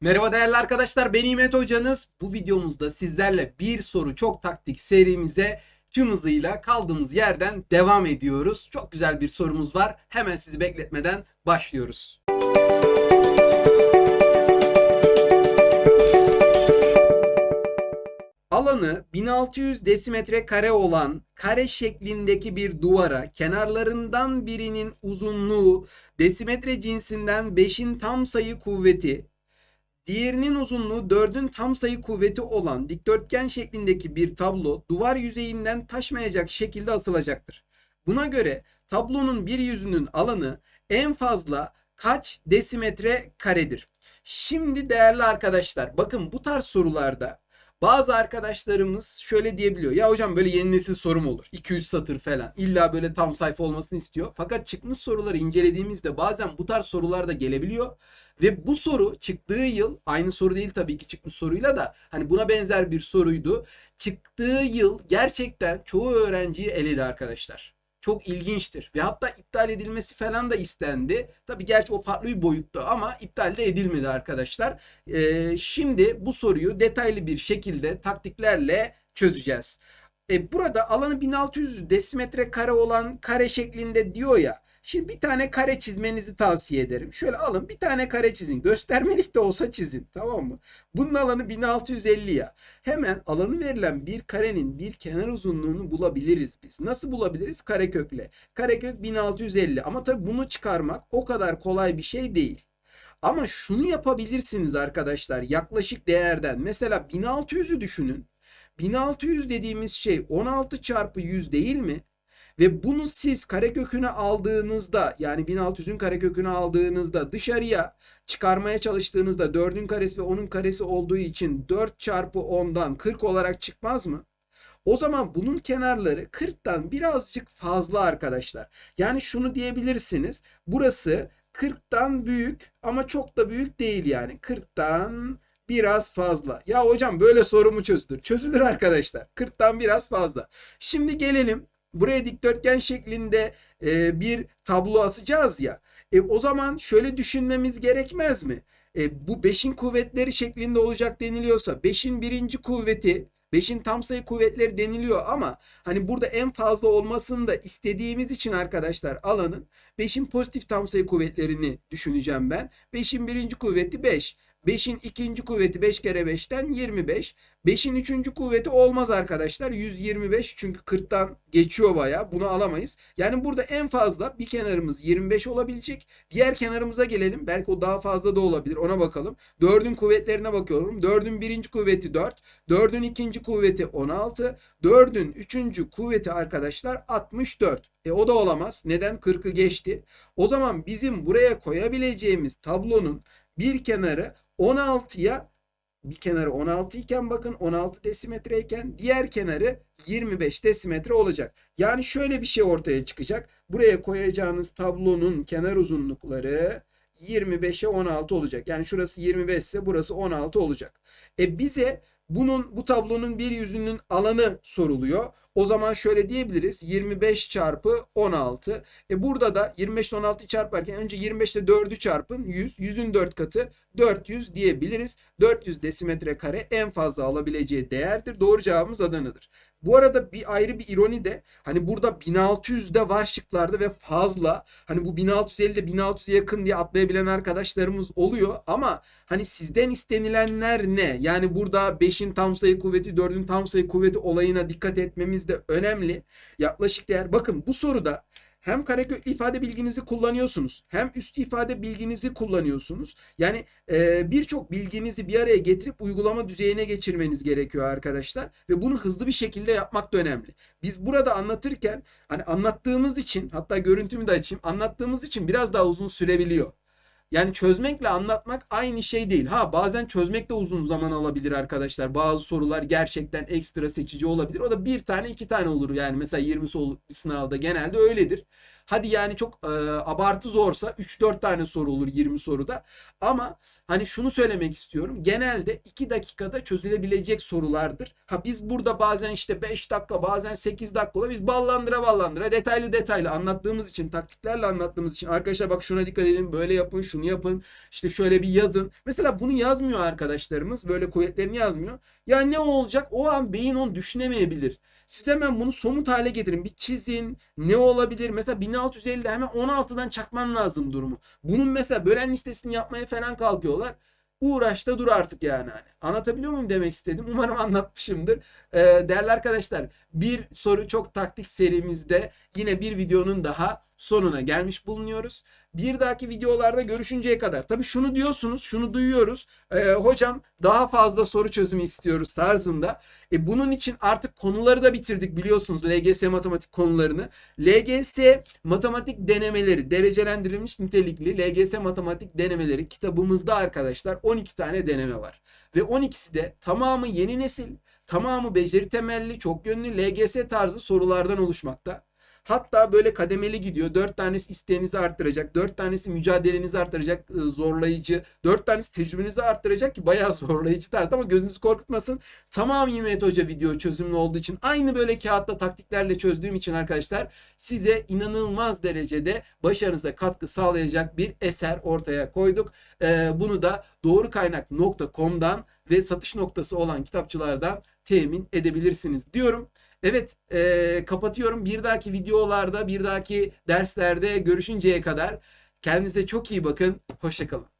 Merhaba değerli arkadaşlar ben İmet Hocanız. Bu videomuzda sizlerle bir soru çok taktik serimize tüm hızıyla kaldığımız yerden devam ediyoruz. Çok güzel bir sorumuz var. Hemen sizi bekletmeden başlıyoruz. Alanı 1600 desimetre kare olan kare şeklindeki bir duvara kenarlarından birinin uzunluğu desimetre cinsinden 5'in tam sayı kuvveti Diğerinin uzunluğu 4'ün tam sayı kuvveti olan dikdörtgen şeklindeki bir tablo duvar yüzeyinden taşmayacak şekilde asılacaktır. Buna göre tablonun bir yüzünün alanı en fazla kaç desimetre karedir? Şimdi değerli arkadaşlar bakın bu tarz sorularda bazı arkadaşlarımız şöyle diyebiliyor. Ya hocam böyle yeni nesil sorum olur. 200 satır falan. İlla böyle tam sayfa olmasını istiyor. Fakat çıkmış soruları incelediğimizde bazen bu tarz sorular da gelebiliyor. Ve bu soru çıktığı yıl aynı soru değil tabii ki çıkmış soruyla da hani buna benzer bir soruydu. Çıktığı yıl gerçekten çoğu öğrenciyi eledi arkadaşlar. Çok ilginçtir ve hatta iptal edilmesi falan da istendi. Tabii gerçi o farklı bir boyutta ama iptal de edilmedi arkadaşlar. Ee, şimdi bu soruyu detaylı bir şekilde taktiklerle çözeceğiz. E, burada alanı 1600 desimetre kare olan kare şeklinde diyor ya. Şimdi bir tane kare çizmenizi tavsiye ederim. Şöyle alın bir tane kare çizin. Göstermelik de olsa çizin. Tamam mı? Bunun alanı 1650 ya. Hemen alanı verilen bir karenin bir kenar uzunluğunu bulabiliriz biz. Nasıl bulabiliriz? Karekökle. Karekök 1650 ama tabii bunu çıkarmak o kadar kolay bir şey değil. Ama şunu yapabilirsiniz arkadaşlar yaklaşık değerden. Mesela 1600'ü düşünün. 1600 dediğimiz şey 16 çarpı 100 değil mi? Ve bunu siz karekökünü aldığınızda yani 1600'ün karekökünü aldığınızda dışarıya çıkarmaya çalıştığınızda 4'ün karesi ve 10'un karesi olduğu için 4 çarpı 10'dan 40 olarak çıkmaz mı? O zaman bunun kenarları 40'tan birazcık fazla arkadaşlar. Yani şunu diyebilirsiniz. Burası 40'tan büyük ama çok da büyük değil yani. 40'tan biraz fazla. Ya hocam böyle soru mu çözülür? Çözülür arkadaşlar. 40'tan biraz fazla. Şimdi gelelim buraya dikdörtgen şeklinde e, bir tablo asacağız ya. E, o zaman şöyle düşünmemiz gerekmez mi? E, bu 5'in kuvvetleri şeklinde olacak deniliyorsa 5'in birinci kuvveti 5'in tam sayı kuvvetleri deniliyor ama hani burada en fazla olmasını da istediğimiz için arkadaşlar alanın 5'in pozitif tam sayı kuvvetlerini düşüneceğim ben. 5'in birinci kuvveti 5. 5'in ikinci kuvveti 5 kere 5'ten 25. 5'in üçüncü kuvveti olmaz arkadaşlar. 125 çünkü 40'tan geçiyor baya. Bunu alamayız. Yani burada en fazla bir kenarımız 25 olabilecek. Diğer kenarımıza gelelim. Belki o daha fazla da olabilir. Ona bakalım. 4'ün kuvvetlerine bakıyorum. 4'ün birinci kuvveti 4. 4'ün ikinci kuvveti 16. 4'ün üçüncü kuvveti arkadaşlar 64. E o da olamaz. Neden? 40'ı geçti. O zaman bizim buraya koyabileceğimiz tablonun bir kenarı 16'ya bir kenarı 16 iken bakın 16 desimetre iken diğer kenarı 25 desimetre olacak. Yani şöyle bir şey ortaya çıkacak. Buraya koyacağınız tablonun kenar uzunlukları 25'e 16 olacak. Yani şurası 25 ise burası 16 olacak. E bize bunun bu tablonun bir yüzünün alanı soruluyor. O zaman şöyle diyebiliriz. 25 çarpı 16. E burada da 25 ile 16 çarparken önce 25 ile 4'ü çarpın 100. 100'ün 4 katı 400 diyebiliriz. 400 desimetre kare en fazla alabileceği değerdir. Doğru cevabımız Adana'dır. Bu arada bir ayrı bir ironi de hani burada 1600'de var şıklarda ve fazla. Hani bu 1650'de 1600'e yakın diye atlayabilen arkadaşlarımız oluyor ama hani sizden istenilenler ne? Yani burada 5'in tam sayı kuvveti 4'ün tam sayı kuvveti olayına dikkat etmemiz de önemli. Yaklaşık değer. Bakın bu soruda hem kareköklü ifade bilginizi kullanıyorsunuz hem üst ifade bilginizi kullanıyorsunuz. Yani e, birçok bilginizi bir araya getirip uygulama düzeyine geçirmeniz gerekiyor arkadaşlar. Ve bunu hızlı bir şekilde yapmak da önemli. Biz burada anlatırken hani anlattığımız için hatta görüntümü de açayım anlattığımız için biraz daha uzun sürebiliyor. Yani çözmekle anlatmak aynı şey değil. Ha bazen çözmek de uzun zaman alabilir arkadaşlar. Bazı sorular gerçekten ekstra seçici olabilir. O da bir tane iki tane olur yani. Mesela 20 soru sınavda genelde öyledir. Hadi yani çok e, abartı zorsa 3-4 tane soru olur 20 soruda. Ama hani şunu söylemek istiyorum. Genelde 2 dakikada çözülebilecek sorulardır. Ha biz burada bazen işte 5 dakika bazen 8 dakika oluyor. Biz ballandıra ballandıra detaylı detaylı anlattığımız için taktiklerle anlattığımız için arkadaşlar bak şuna dikkat edin böyle yapın şunu yapın işte şöyle bir yazın. Mesela bunu yazmıyor arkadaşlarımız böyle kuvvetlerini yazmıyor. Ya ne olacak o an beyin onu düşünemeyebilir. Siz hemen bunu somut hale getirin. Bir çizin. Ne olabilir? Mesela 1650'de hemen 16'dan çakman lazım durumu. Bunun mesela bölen listesini yapmaya falan kalkıyorlar. Uğraşta dur artık yani. Hani. Anlatabiliyor muyum demek istedim. Umarım anlatmışımdır. Ee, değerli arkadaşlar bir soru çok taktik serimizde yine bir videonun daha sonuna gelmiş bulunuyoruz. Bir dahaki videolarda görüşünceye kadar. Tabii şunu diyorsunuz, şunu duyuyoruz. Ee, hocam daha fazla soru çözümü istiyoruz tarzında. E, bunun için artık konuları da bitirdik biliyorsunuz LGS matematik konularını. LGS matematik denemeleri, derecelendirilmiş nitelikli LGS matematik denemeleri kitabımızda arkadaşlar 12 tane deneme var. Ve 12'si de tamamı yeni nesil, tamamı beceri temelli, çok yönlü LGS tarzı sorulardan oluşmakta. Hatta böyle kademeli gidiyor. 4 tanesi isteğinizi arttıracak. 4 tanesi mücadelenizi arttıracak. e, Zorlayıcı. 4 tanesi tecrübenizi arttıracak ki bayağı zorlayıcı tarzda ama gözünüzü korkutmasın. Tamam Mehmet Hoca video çözümlü olduğu için aynı böyle kağıtta taktiklerle çözdüğüm için arkadaşlar size inanılmaz derecede başarınıza katkı sağlayacak bir eser ortaya koyduk. E, bunu da doğrukaynak.com'dan ve satış noktası olan kitapçılardan temin edebilirsiniz diyorum. Evet, e, kapatıyorum. Bir dahaki videolarda, bir dahaki derslerde görüşünceye kadar kendinize çok iyi bakın. Hoşçakalın.